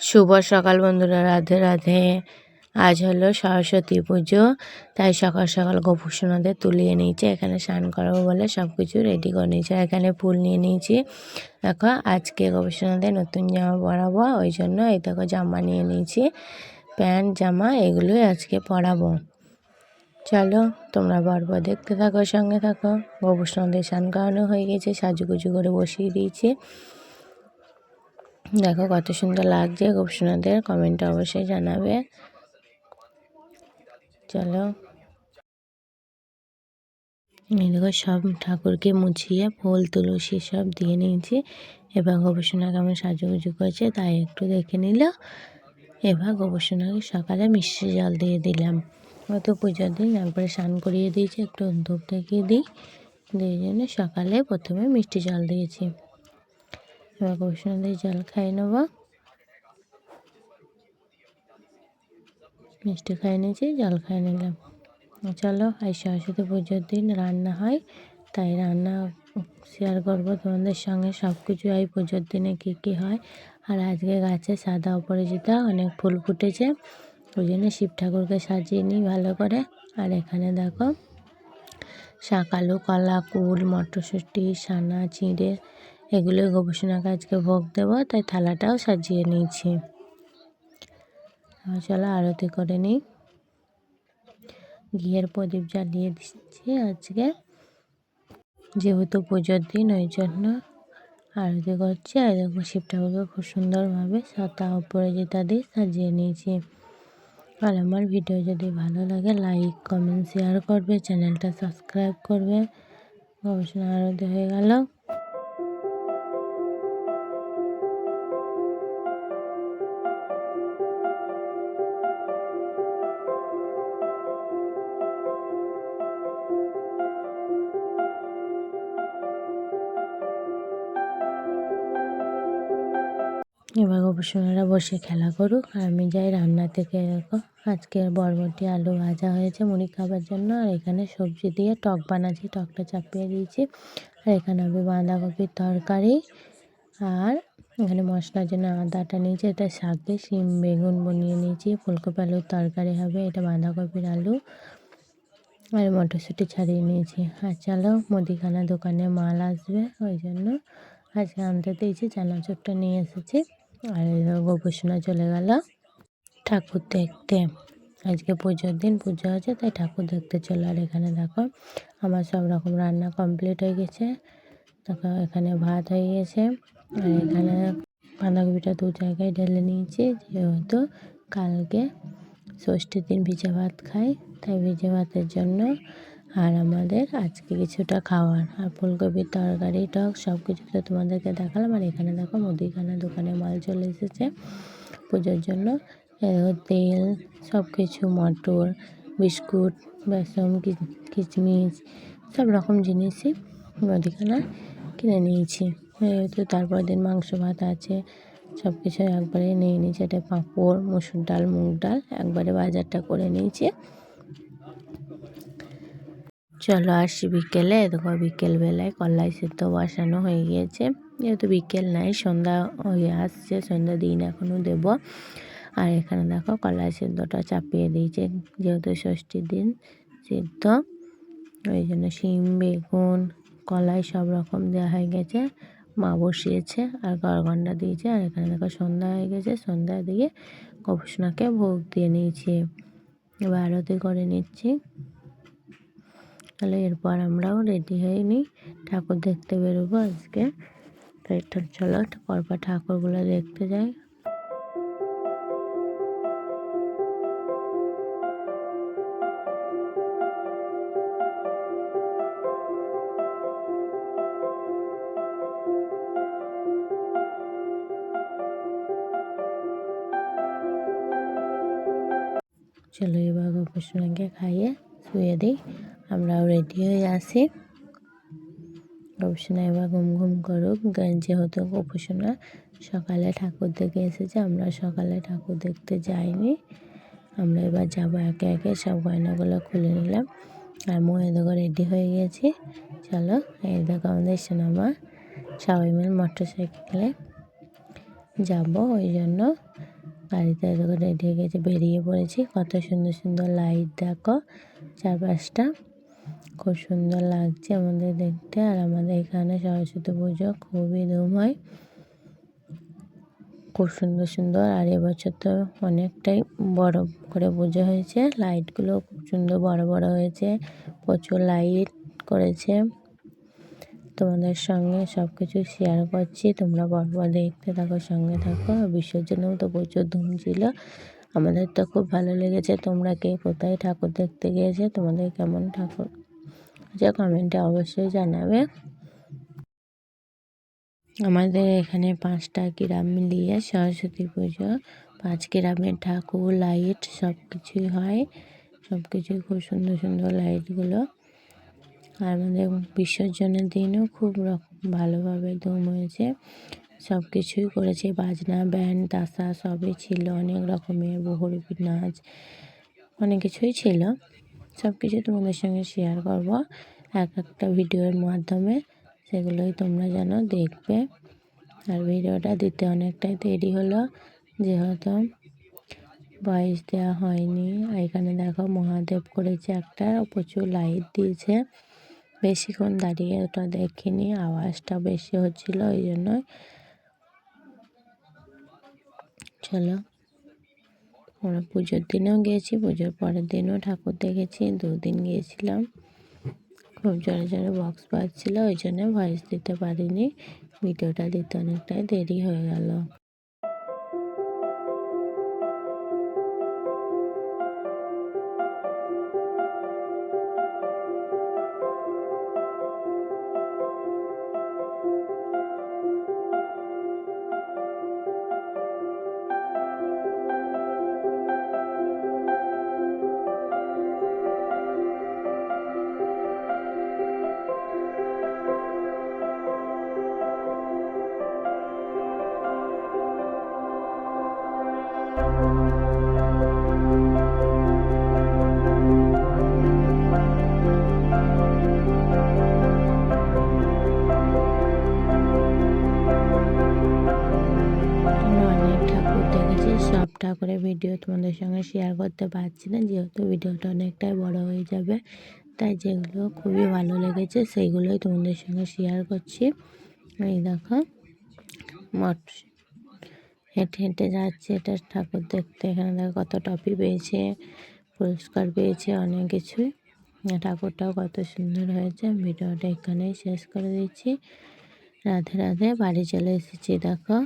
শুভ সকাল বন্ধুরা, রাধে রাধে। আজ হলো সরস্বতী পুজো, তাই সকাল সকাল গোপুসোনাদের তুলিয়ে নিয়েছে, এখানে স্নান করাবো বলে সব কিছু রেডি করে নিয়েছে এখানে ফুল নিয়ে নিয়েছি। দেখো, আজকে গোপুসোনাদের নতুন জামা পরাবো, ওই জন্য এই দেখো জামা নিয়ে নিয়েছি, প্যান্ট, জামা, এগুলোই আজকে পরাবো। চলো, তোমরা বরবর দেখতে থাকো, সঙ্গে থাকো। গোপুসোনাদের স্নান করানো হয়ে গেছে, সাজুগুজু করে বসিয়ে দিয়েছি। দেখো কত সুন্দর লাগছে গোপসোনাদের কমেন্টে অবশ্যই জানাবে। চলো। দেখো সব ঠাকুরকে মুছিয়ে ফুল, তুলসী সব দিয়ে নিয়েছি। এবার গোপসোনা কেমন সাজুগুজু করেছে তাই একটু দেখে নিল। এবার গোপসোনাকে সকালে মিষ্টি জল দিয়ে দিলাম। হয়তো পুজোর দিন, তারপরে স্নান করিয়ে দিয়েছি, একটু ধূপ দেখিয়ে দিই। দিয়ে জন্য সকালে প্রথমে মিষ্টি জল দিয়েছি। এবার গোপসোনা দিয়ে জল খাই নেব। মিষ্টি খাই নিয়েছি, জল খাই নিলাম। চলো আজ সরস্বতী পুজোর দিন রান্না হয়, তাই রান্না শেয়ার করব তোমাদের সঙ্গে। সব কিছু এই পুজোর দিনে কী কী হয়। আর আজকে গাছে সাদা অপরাজিতা, অনেক ফুল ফুটেছে। ওই জন্য শিব ঠাকুরকে সাজিয়ে নিই ভালো করে। আর এখানে দেখো শাক আলু, কলা, কুল, মটরশুঁটি, সানা চিঁড়ে এগুলো গোপসোনাকে আজকে ভোগ দেবো, তাই থালাটাও সাজিয়ে নিয়েছি। চলো আরতি করে নিই। ঘিয়ের প্রদীপ জ্বালিয়ে দিচ্ছি আজকে। যেহেতু পুজোর দিন, ওই জন্য আরতি করছি। আর দেখো শিব ঠাকুরকে খুব সুন্দরভাবে সাতা যেটা দিয়ে সাজিয়ে নিয়েছি। আর আমার ভিডিও যদি ভালো লাগে, লাইক, কমেন্ট, শেয়ার করবে, চ্যানেলটা সাবস্ক্রাইব করবে। গবেষণা আরতি হয়ে গেল। এবার গোপসোনারা বসে খেলা করুক। আর আমি যাই রান্না থেকে দেখো আজকে বরবটি, আলু ভাজা হয়েছে, মুড়ি খাবার জন্য। আর এখানে সবজি দিয়ে টক বানাচ্ছি, টকটা চাপিয়ে দিয়েছি। আর এখানে আমি বাঁধাকপির তরকারি। আর এখানে মশলার জন্য আদাটা নিয়েছি, এটা শাকে শিম, বেগুন বনিয়ে নিয়েছি, ফুলকপি আলুর তরকারি হবে, এটা বাঁধাকপির আলু। আর মটরশুঁটি ছাড়িয়ে নিয়েছি। আর চলো মুদিখানা দোকানে মাল আসবে, ওই জন্য আজকে আনতে দিয়েছি, চানাচুরটা নিয়ে এসেছি। আর গোপুসোনা চলে গেল। ঠাকুর দেখতে। আজকে পুজোর দিন, পুজো আছে, তাই ঠাকুর দেখতে চলো আর এখানে, দেখো। আমার সব রকম রান্না কমপ্লিট হয়ে গেছে। দেখো, এখানে ভাত হয়ে গেছে। আর এখানে বাঁধাকপিটা দু জায়গায় ঢেলে নিয়েছি, যেহেতু কালকে ষষ্ঠীর দিন ভিজে ভাত খাই, তাই ভিজে ভাতের জন্য আর আমাদের আজকে কিছুটা খাওয়ার। আর ফুলকপির তরকারি, টক সব কিছু তো তোমাদেরকে দেখালাম। আর এখানে দেখো মুদিখানা দোকানে মাল চলে এসেছে। পুজোর জন্য তেল সব কিছু মটর, বিস্কুট, বেসন কিচমিচ, সব রকম জিনিসই মুদিখানা কিনে নিয়েছি। তো তারপর দিন মাংস ভাত আছে সব কিছু একবারে নিয়ে নিয়েছি। এটা পাঁপড়, মুসুর ডাল, মুগ ডাল একবারে বাজারটা করে নিয়েছি। চলো আসি বিকেলে। দেখো বিকেলবেলায় কলাই সেদ্ধ বসানো হয়ে গিয়েছে। যেহেতু বিকেল নাই, সন্ধ্যা হয়ে আসছে, সন্ধ্যা দিন এখনও দেব। আর এখানে দেখো কলাই সেদ্ধটা চাপিয়ে দিয়েছে, যেহেতু ষষ্ঠীর দিন সিদ্ধ। ওই জন্য শিম, বেগুন, কলাই সব রকম দেওয়া হয়ে গেছে। মা বসিয়েছে আর গরগন্ডা দিয়েছে। আর এখানে দেখো সন্ধ্যা হয়ে গেছে। সন্ধ্যা দিয়ে গবেষণাকে ভোগ দিয়ে নিয়েছি। এবার আরতি করে নিচ্ছি। তাহলে এরপর আমরাও রেডি হয়ে নিই। ঠাকুর দেখতে বেরোবো আজকে। তাই চলো পরপর ঠাকুরগুলো দেখতে যাই। চলো এবার গোপসোনাকে খাইয়ে শুয়ে দিই। আমরাও রেডি হয়ে আসি গোপসোনা এবার ঘুম ঘুম করুক। যেহেতু গোপসোনা সকালে ঠাকুর দেখে এসেছে, আমরা সকালে ঠাকুর দেখতে যাইনি। আমরা এবার যাব একে একে, সব গয়নাগুলো খুলে নিলাম। আর ময়ে দেখো রেডি হয়ে গেছি। চলো, এই দেখো আমাদের সিনেমা। সবাই মিলে মোটর সাইকেলে যাব, ওই জন্য গাড়িতে রেডি হয়ে গেছে। বেরিয়ে পড়েছি। কত সুন্দর সুন্দর লাইট দেখো, চারপাশটা। খুব সুন্দর লাগছে আমাদের দেখতে, আর আমাদের এখানে সরস্বতী পুজো খুবই ধুম হয় খুব সুন্দর সুন্দর, আর এবছর তো অনেকটাই বড় করে পুজো হয়েছে। লাইটগুলো খুব সুন্দর বড় বড় হয়েছে, প্রচুর লাইট করেছে। তোমাদের সঙ্গে সব কিছু শেয়ার করছি, তোমরা পরপর দেখতে থাকো, সঙ্গে থাকো। বিসর্জনেও তো প্রচুর ধুম ছিল। আমাদের তো খুব ভালো লেগেছে। তোমরা কে কোথায় ঠাকুর দেখতে গিয়েছে, তোমাদের কেমন ঠাকুর? যা কমেন্টে অবশ্যই জানাবে। আমাদের এখানে পাঁচটা গ্রাম মিলিয়ে সরস্বতী পুজো, পাঁচ গ্রামের ঠাকুর, লাইট সব কিছুই হয়। সব কিছুই খুব সুন্দর সুন্দর লাইটগুলো। আর আমাদের বিসর্জনের দিনও খুব রকম ভালোভাবে ধুম হয়েছে। সব কিছুই করেছে, বাজনা, ব্যান্ড, তাসা, সবই ছিল, অনেক রকমের বহুরূপী নাচ, অনেক কিছুই ছিল। সব কিছু তোমাদের সঙ্গে শেয়ার করব। এক একটা ভিডিওর মাধ্যমে সেগুলোই তোমরা যেন দেখবে। আর ভিডিওটা দিতে অনেকটাই দেরি হলো, যেহেতু বয়স দেওয়া হয়নি। এখানে দেখো মহাদেব করেছে একটা প্রচুর লাইট দিয়েছে। বেশিক্ষণ দাঁড়িয়ে ওটা দেখিনি, আওয়াজটা বেশি হচ্ছিল, ওই জন্য চলো। আমরা পুজোর দিনেও গিয়েছি, পুজোর পরের দিনও ঠাকুর দেখেছি, দুদিন গিয়েছিলাম। খুব জোরে জোরে বক্স বাজছিল, ওই জন্য ভয়েস দিতে পারিনি। ভিডিওটা দিতে অনেকটাই দেরি হয়ে গেল। সব ঠাকুরের ভিডিও তোমাদের সঙ্গে শেয়ার করতে পারছি না। যেহেতু ভিডিওটা অনেকটাই বড় হয়ে যাবে, তাই যেগুলো খুবই ভালো লেগেছে সেইগুলোই তোমাদের সঙ্গে শেয়ার করছি। এই দেখো, মঠ, হেঁটে হেঁটে যাচ্ছে এটা ঠাকুর দেখতে। এখানে দেখো কত টপি পেয়েছে, পুরস্কার পেয়েছে, অনেক কিছুই ঠাকুরটাও কত সুন্দর হয়েছে। ভিডিওটা এখানেই শেষ করে দিচ্ছি। রাধে রাধে, বাড়ি চলে এসেছি, দেখো।